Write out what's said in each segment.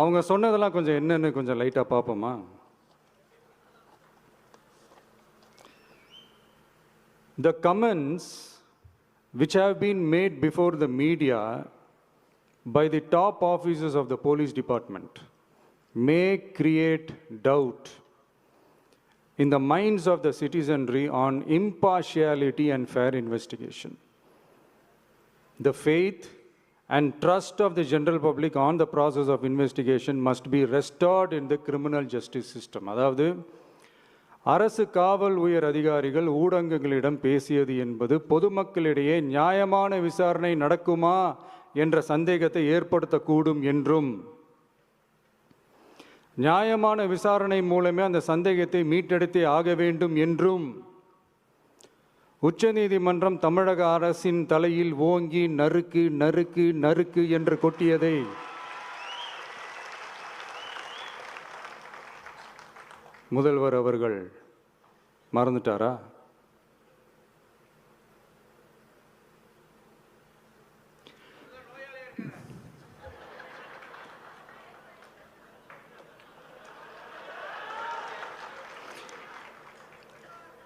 அவங்க சொன்னதெல்லாம் கொஞ்சம் என்னன்னு கொஞ்சம் லைட்டாக பார்ப்போமா The comments which have been made before the media by the top officers of the police department may create doubt in the minds of the citizenry on impartiality and fair investigation. The faith and trust of the general public on the process of investigation must be restored in the criminal justice system. அதாவது அரசு காவல் உயர் அதிகாரிகள் ஊடகங்களிடம் பேசியது என்பது பொதுமக்களிடையே நியாயமான விசாரணை நடக்குமா என்ற சந்தேகத்தை ஏற்படுத்தக்கூடும் என்றும் நியாயமான விசாரணை மூலமே அந்த சந்தேகத்தை மீட்டெடுத்தே ஆக வேண்டும் என்றும் உச்சநீதிமன்றம் தமிழக அரசின் தலையில் ஓங்கி நறுக்கு நறுக்கு நறுக்கு என்று கொட்டியதை முதல்வர் அவர்கள் மறந்துட்டாரா?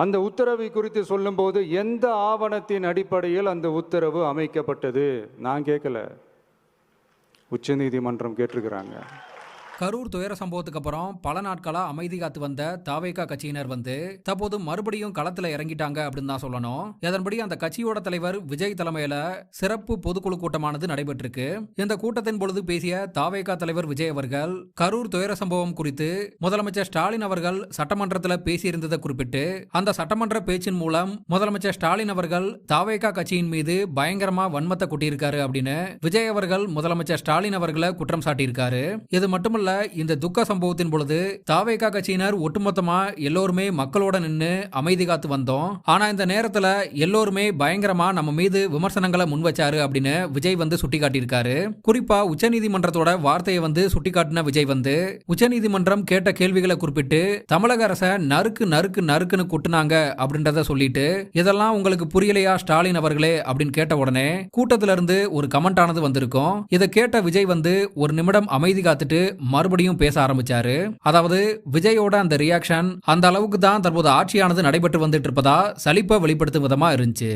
அந்த உத்தரவை குறித்து சொல்லும்போது எந்த ஆவணத்தின் அடிப்படையில் அந்த உத்தரவு அமைக்கப்பட்டது? நான் கேட்கல. உச்சநீதிமன்றம் கேட்டிருக்கிறாங்க. கரூர் துயர சம்பவத்துக்கு அப்புறம் பல நாட்களா அமைதி காத்து வந்த தாவேகா கட்சியினர் வந்து தற்போது மறுபடியும் களத்துல இறங்கிட்டாங்க அப்படின்னு தான் சொல்லணும். இதன்படி அந்த கட்சியோட தலைவர் விஜய் தலைமையில சிறப்பு பொதுக்குழு கூட்டமானது நடைபெற்றிருக்கு. இந்த கூட்டத்தின் பொழுது பேசிய தாவேகா தலைவர் விஜய் அவர்கள் கரூர் துயர சம்பவம் குறித்து முதலமைச்சர் ஸ்டாலின் அவர்கள் சட்டமன்றத்தில் பேசியிருந்ததை குறிப்பிட்டு அந்த சட்டமன்ற பேச்சின் மூலம் முதலமைச்சர் ஸ்டாலின் அவர்கள் தாவேகா கட்சியின் மீது பயங்கரமா வன்மத்தை கொட்டியிருக்காரு அப்படின்னு விஜய் அவர்கள் முதலமைச்சர் ஸ்டாலின் அவர்களை குற்றம் சாட்டியிருக்காரு. இது மட்டுமல்ல இந்த துக்க சம்பவத்தின் பொழுது தாவேகா கட்சியினர் ஒட்டுமொத்தமா எல்லோருமே மக்களோட நின்று அமைதி காத்து வந்தோம். ஆனா இந்த நேரத்துல எல்லோருமே பயங்கரமா நம்ம மீது விமர்சனங்களை முன் வச்சாரு அப்படின்னு விஜய் வந்து சுட்டிக்காட்டியிருக்காரு. குறிப்பா உச்சநீதிமன்றத்தோட வார்த்தையை வந்து சுட்டிக்காட்டின விஜய் வந்து உச்சநீதிமன்றம் கேட்ட கேள்விகளை குறிப்பிட்டு தமிழக அரசை நறுக்கு நறுக்கு நறுக்குன்னு குட்டுனாங்க அப்படின்றத சொல்லிட்டு இதெல்லாம் உங்களுக்கு புரியலையா ஸ்டாலின் அவர்களே? அப்படின்னு கேட்ட உடனே கூட்டத்தில இருந்து ஒரு கமெண்ட் ஆனது வந்திருக்கும். இதை கேட்ட விஜய் வந்து ஒரு நிமிடம் அமைதி காத்துட்டு மறுபடியும் பேச ஆரம்பிச்சாரு. அதாவது விஜயோட அந்த ரியாக்ஷன் அந்த அளவுக்கு தான் தற்போது ஆட்சியானது நடைபெற்று வந்துட்டு இருப்பதா சலிப்பை வெளிப்படுத்தும் விதமா இருந்துச்சு.